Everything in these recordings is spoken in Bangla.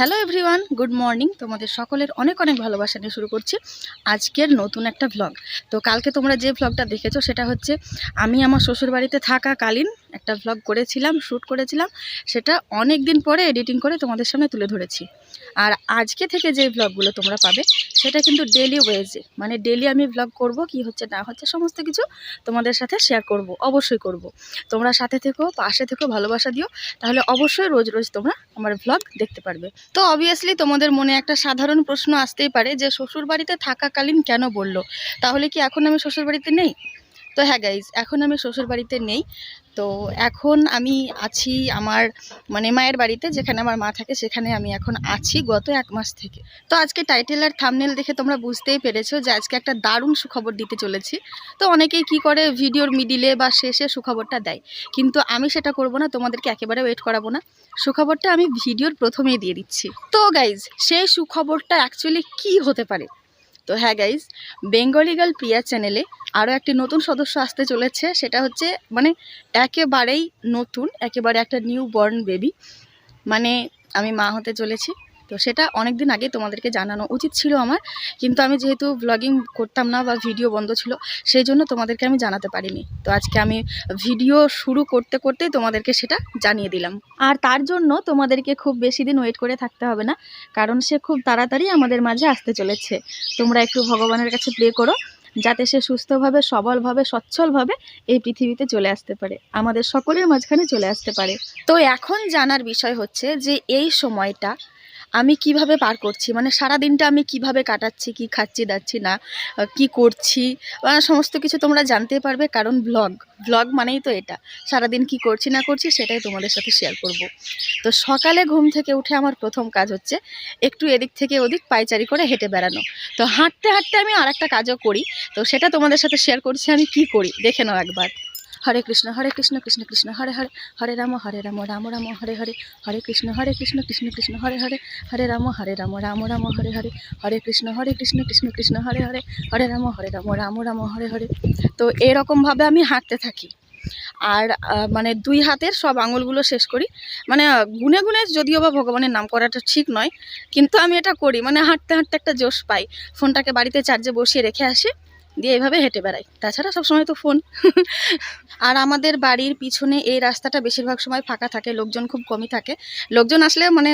Hello everyone, good morning. তোমাদের সকলের অনেক অনেক ভালোবাসা নিয়ে শুরু করছি আজকের নতুন একটা ভ্লগ তো কালকে তোমরা যে ভ্লগটা দেখেছ সেটা হচ্ছে, আমি আমার শ্বশুরবাড়িতে থাকাকালীন একটা ভ্লগ করেছিলাম শ্যুট করেছিলাম, সেটা অনেক দিন পরে এডিটিং করে তোমাদের সামনে তুলে ধরেছি। আর আজকে থেকে যে ভ্লগগুলো তোমরা পাবে, সেটা কিন্তু ডেলি ওয়েজে মানে ডেলি আমি ভ্লগ করব কি হচ্ছে, না হচ্ছে, সমস্ত কিছু তোমাদের সাথে শেয়ার করব, অবশ্যই করব। তোমরা সাথে থেকো, পাশে থেকো, ভালোবাসা দিও, তাহলে অবশ্যই রোজ রোজ তোমরা আমার ভ্লগ দেখতে পারবে। তো অবভিয়াসলি তোমাদের মনে একটা সাধারণ প্রশ্ন আসতেই পারে যে শ্বশুর বাড়িতে থাকাকালীন কেন বলল? তাহলে কি এখন আমি শ্বশুর বাড়িতে নেই? তো হ্যাঁ গাইজ এখন আমি শ্বশুর বাড়িতে নেই। তো এখন আমি আছি আমার মানে মায়ের বাড়িতে, যেখানে আমার মা থাকে, সেখানে আমি এখন আছি গত এক মাস থেকে। তো আজকে টাইটেল আর থামনেল দেখে তোমরা বুঝতেই পেরেছ যে আজকে একটা দারুণ সুখবর দিতে চলেছি। তো অনেকেই কি করে ভিডিওর মিডিলে বা শেষে সুখবরটা দেয়, কিন্তু আমি সেটা করব না, তোমাদেরকে একেবারে ওয়েট করাবো না। সুখবরটা আমি ভিডিওর প্রথমেই দিয়ে দিচ্ছি। তো গাইজ সেই সুখবরটা অ্যাকচুয়ালি কি হতে পারে? তো হ্যাঁ গাইজ বেঙ্গলি গার্ল প্রিয়া চ্যানেলে আরও একটি নতুন সদস্য আসতে চলেছে। সেটা হচ্ছে মানে একেবারেই নতুন, একেবারে একটা নিউ বর্ন বেবি মানে আমি মা হতে চলেছি। তো সেটা অনেক দিন আগে তোমাদেরকে জানানো উচিত ছিল আমার। কিন্তু আমি যেহেতু ব্লগিং করতাম না বা ভিডিও বন্ধ ছিল, সেই জন্য তোমাদেরকে আমি জানাতে পারিনি। তো আজকে আমি ভিডিও শুরু করতে করতেই তোমাদেরকে সেটা জানিয়ে দিলাম। আর তার জন্য তোমাদেরকে খুব বেশি দিন ওয়েট করে থাকতে হবে না, কারণ সে খুব তাড়াতাড়ি আমাদের মাঝে আসতে চলেছে। তোমরা একটু ভগবানের কাছে প্রে করো, যাতে সে সুস্থভাবে, সবলভাবে, সচ্ছলভাবে এই পৃথিবীতে চলে আসতে পারে, আমাদের সকলের মাঝখানে চলে আসতে পারে। তো এখন জানার বিষয় হচ্ছে যে এই সময়টা আমি কীভাবে পার করছি? মানে সারা দিনটা আমি কীভাবে কাটাচ্ছি? কি খাচ্ছি, দাচ্ছি না? কি করছি? সমস্ত কিছু তোমরা জানতে পারবে কারণ ব্লগ ব্লগ মানেই তো এটা। সারাদিন কি করছি, না করছি সেটাই তোমাদের সাথে শেয়ার করব। তো সকালে ঘুম থেকে উঠে আমার প্রথম কাজ হচ্ছে একটু এদিক থেকে ওদিক পায়চারি করে হেঁটে বেড়ানো। তো হাঁটতে হাঁটতে আমি আর একটা কাজও করি। তো সেটা তোমাদের সাথে শেয়ার করছি আমি কি করি? দেখে নাও একবার। হরে কৃষ্ণ হরে কৃষ্ণ কৃষ্ণ কৃষ্ণ হরে হরে হরে রাম হরে রাম রাম রাম হরে হরে হরে কৃষ্ণ হরে কৃষ্ণ কৃষ্ণ কৃষ্ণ হরে হরে হরে রাম হরে রাম রাম রাম হরে হরে হরে কৃষ্ণ হরে কৃষ্ণ কৃষ্ণ কৃষ্ণ হরে হরে হরে রাম হরে রাম রাম রাম হরে হরে তো এরকমভাবে আমি হাঁটতে থাকি। আর মানে দুই হাতের সব আঙুলগুলো শেষ করি। মানে গুনে গুনে যদিও বা ভগবানের নাম করাটা ঠিক নয়, কিন্তু আমি এটা করি। মানে হাঁটতে হাঁটতে একটা জোশ পাই। ফোনটাকে বাড়িতে চার্জে বসিয়ে রেখে আসি। দিয়ে এভাবে হেঁটে বেড়াই। তাছাড়া সবসময় তো ফোন আর আমাদের বাড়ির পিছনে এই রাস্তাটা বেশিরভাগ সময় ফাঁকা থাকে, লোকজন খুব কমই থাকে। লোকজন আসলে মানে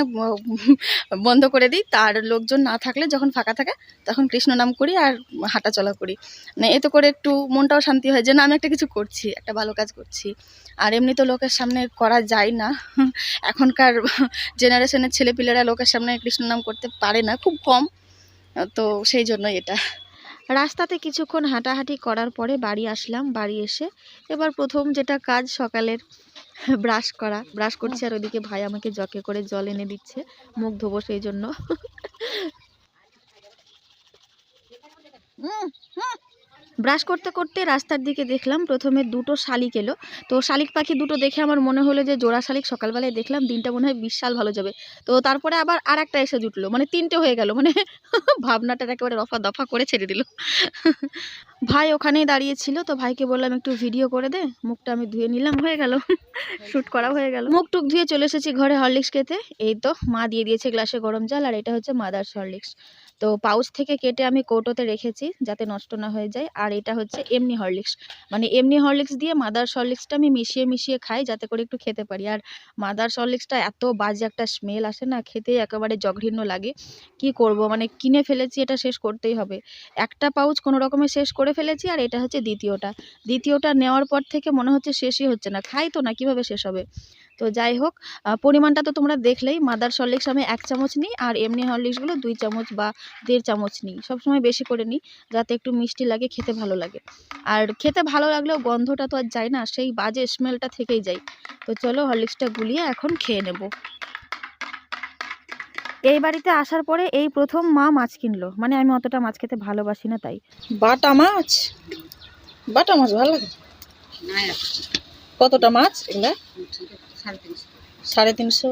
বন্ধ করে দিই। তার লোকজন না থাকলে যখন ফাঁকা থাকে, তখন কৃষ্ণ নাম করি আর হাঁটা চলা করি। মানে এতে করে একটু মনটাও শান্তি হয় যে, না, আমি একটা কিছু করছি, একটা ভালো কাজ করছি। আর এমনি তো লোকের সামনে করা যায় না। এখনকার জেনারেশনের ছেলেপিলেরা লোকের সামনে কৃষ্ণ নাম করতে পারে না, খুব কম। তো সেই জন্য এটা। রাস্তাতে কিছুক্ষণ হাঁটাহাঁটি করার পরে বাড়ি আসলাম। বাড়ি এসে এবার প্রথম যেটা কাজ সকালের, ব্রাশ করা। ব্রাশ করছি আর ওদিকে ভাই আমাকে জকে করে জল এনে দিচ্ছে, মুখ ধোবো সেই জন্য। ব্রাশ করতে করতে রাস্তার দিকে দেখলাম প্রথমে দুটো শালিক এলো। তো শালিক পাখি দুটো দেখে আমার মনে হলো যে জোড়া শালিক সকালবেলায় দেখলাম, দিনটা মনে হয় বিশাল ভালো যাবে। তো তারপরে আবার আর একটা এসে জুটলো মানে তিনটে হয়ে গেল মানে ভাবনাটা একেবারে রফা দফা করে ছেড়ে দিল। ভাই ওখানেই দাঁড়িয়েছিল তো ভাইকে বললাম, একটু ভিডিও করে দে, মুখটা আমি ধুয়ে নিলাম, হয়ে গেল। শ্যুট করা হয়ে গেল। মুখ টুক ধুয়ে চলে এসেছি ঘরে হরলিক্স খেতে। এই তো মা দিয়ে দিয়েছে গ্লাসে গরম জল, আর এটা হচ্ছে মাদার্স হরলিক্স তো পাউচ থেকে কেটে আমি কৌটোতে রেখেছি যাতে নষ্ট না হয়ে যায়। আর এটা হচ্ছে এমনি হরলিক্স। মানে এমনি হরলিক্স দিয়ে মাদার হরলিক্সটা আমি মিশিয়ে মিশিয়ে খাই যাতে করে একটু খেতে পারি। আর মাদার হরলিক্সটা এত বাজে একটা স্মেল আসে না, খেতে একেবারে জঘৃণ্য লাগে। কি করব? মানে কিনে ফেলেছি, এটা শেষ করতেই হবে। একটা পাউচ কোনো রকমে শেষ করে ফেলেছি আর এটা হচ্ছে দ্বিতীয়টা। দ্বিতীয়টা নেওয়ার পর থেকে মনে হচ্ছে শেষই হচ্ছে না। খাই তো না, কীভাবে শেষ হবে? তো যাই হোক পরিমাণটা তো তোমরা দেখলেই মাদার হরলিক্স আমি এক চামচ নিই আর এমনি হরলিক্সগুলো দুই চামচ বা দেড় চামচ নিই। সবসময় বেশি করে নিই যাতে একটু মিষ্টি লাগে খেতে ভালো লাগে। আর খেতে ভালো লাগলেও গন্ধটা তো আর যায় না সেই বাজে স্মেলটা থেকেই যায়। তো চলো হরলিক্সটা গুলিয়ে এখন খেয়ে নেব। এই বাড়িতে আসার পরে এই প্রথম মা মাছ কিনলো। মানে আমি অতটা মাছ খেতে ভালোবাসি না তাই। বাটা মাছ? বাটা মাছ ভালো লাগে। কতটা মাছ এগুলা? সাড়ে তিনশো।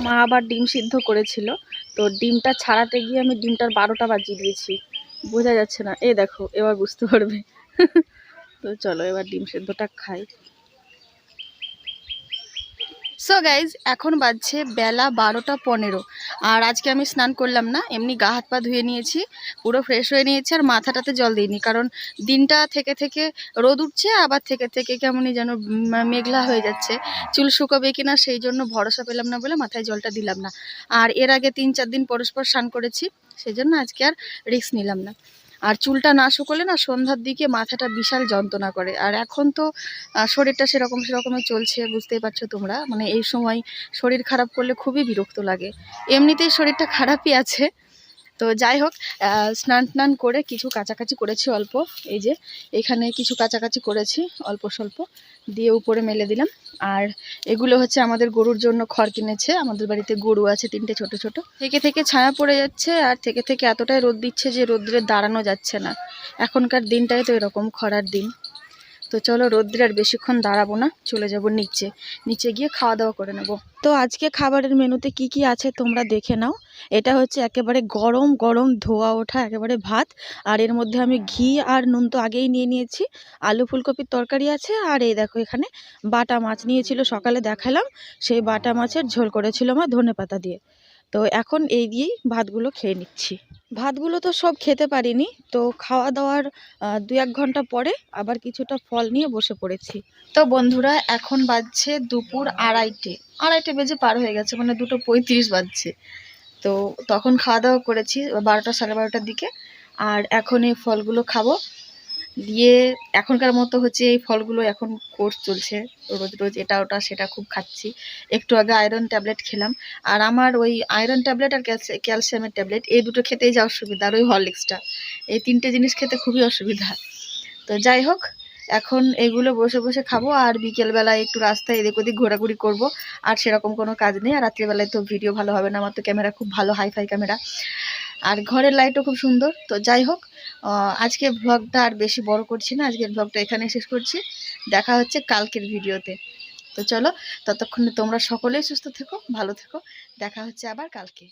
মা আবার ডিম সিদ্ধ করেছিল। তো ডিমটা ছাড়াতে গিয়ে আমি ডিমটার বারোটা বাজিয়ে দিয়েছি। বোঝা যাচ্ছে না। এ দেখো, এবার বুঝতে পারবে। তো চলো এবার ডিম সেদ্ধটা খাই। সো গাইজ এখন বাজছে বেলা বারোটা পনেরো। আর আজকে আমি স্নান করলাম না, এমনি গা হাত পা ধুয়ে নিয়েছি, পুরো ফ্রেশ হয়ে নিয়েছি আর মাথাটাতে জল দিইনি কারণ দিনটা থেকে থেকে রোদ উঠছে, আবার থেকে থেকে কেমনই যেন মেঘলা হয়ে যাচ্ছে। চুল শুকাবে কিনা সেই জন্য ভরসা পেলাম না বলে মাথায় জলটা দিলাম না। আর এর আগে তিন চার দিন পরস্পর স্নান করেছি সেই জন্য আজকে আর রিস্ক নিলাম না। আর চুলটা না শুকোলে না সন্ধ্যার দিকে মাথাটা বিশাল যন্ত্রণা করে। আর এখন তো শরীরটা সেরকম সেরকমই চলছে, বুঝতেই পারছ তোমরা। মানে এই সময় শরীর খারাপ করলে খুবই বিরক্ত লাগে। এমনিতেই শরীরটা খারাপই আছে। তো যাই হোক স্নান টান করে কিছু কাছাকাছি করেছি অল্প। এই যে, এখানে কিছু কাছাকাছি করেছি, অল্প স্বল্প, দিয়ে উপরে মেলে দিলাম। আর এগুলো হচ্ছে আমাদের গরুর জন্য খড় কিনেছে। আমাদের বাড়িতে গরু আছে, তিনটে ছোট ছোট। থেকে থেকে ছায়া পড়ে যাচ্ছে, আর থেকে থেকে এতটাই রোদ দিচ্ছে যে রোদ্রে দাঁড়ানো যাচ্ছে না। এখনকার দিনটাই তো এরকম, খরার দিন। তো চলো রোদ্রে আর বেশিক্ষণ দাঁড়াবো না, চলে যাব নিচে। নিচে গিয়ে খাওয়া দাওয়া করে নেব। তো আজকে খাবারের মেনুতে কি কি আছে তোমরা দেখে নাও। এটা হচ্ছে একেবারে গরম গরম ধোয়া ওঠা, একেবারে ভাত। আর এর মধ্যে আমি ঘি আর নুন তো আগেই নিয়ে নিয়েছি। আলু ফুলকপির তরকারি আছে, আর এই দেখো এখানে বাটা মাছ নিয়েছিল, সকালে দেখালাম। সেই বাটা মাছের ঝোল করেছিল আমার ধনে পাতা দিয়ে। তো এখন এই দিয়েই ভাতগুলো খেয়ে নিচ্ছি। ভাতগুলো তো সব খেতে পারিনি, তো খাওয়া দাওয়ার দু এক ঘণ্টা পরে আবার কিছুটা ফল নিয়ে বসে পড়েছি। তো বন্ধুরা, এখন বাজছে দুপুর আড়াইটে। আড়াইটে বেজে পার হয়ে গেছে মানে দুটো পঁয়ত্রিশ বাজছে। তো তখন খাওয়া দাওয়া করেছি, বারোটা সাড়ে বারোটার দিকে। আর এখন এই ফলগুলো খাব। দিয়ে এখনকার মতো হচ্ছে এই ফলগুলো এখন কোর্স চলছে। রোজ রোজ এটা, ওটা, সেটা খুব খাচ্ছি। একটু আগে আয়রন ট্যাবলেট খেলাম। আর আমার ওই আয়রন ট্যাবলেট আর ক্যালসি- ক্যালসিয়ামের ট্যাবলেট এই দুটো খেতেই যা অসুবিধা। আর ওই হরলিক্সটা এই তিনটে জিনিস খেতে খুবই অসুবিধা। তো যাই হোক, এখন এগুলো বসে বসে খাব। আর বিকেলবেলায় একটু রাস্তায় এদিক ওদিক ঘোরাঘুরি করব। আর সেরকম কোনো কাজ নেই। আর রাত্রিবেলায় তো ভিডিও ভালো হবে না। আমার তো ক্যামেরা খুব ভালো হাইফাই ক্যামেরা আর ঘরের লাইটও খুব সুন্দর। তো যাই হোক আজকে ভ্লগটা আর বেশি বড় করছি না, আজকের ভ্লগটা এখানে শেষ করছি। দেখা হচ্ছে কালকের ভিডিওতে। তো চলো, ততক্ষণে তোমরা সকলেই সুস্থ থেকো, ভালো থেকো। দেখা হচ্ছে আবার কালকে।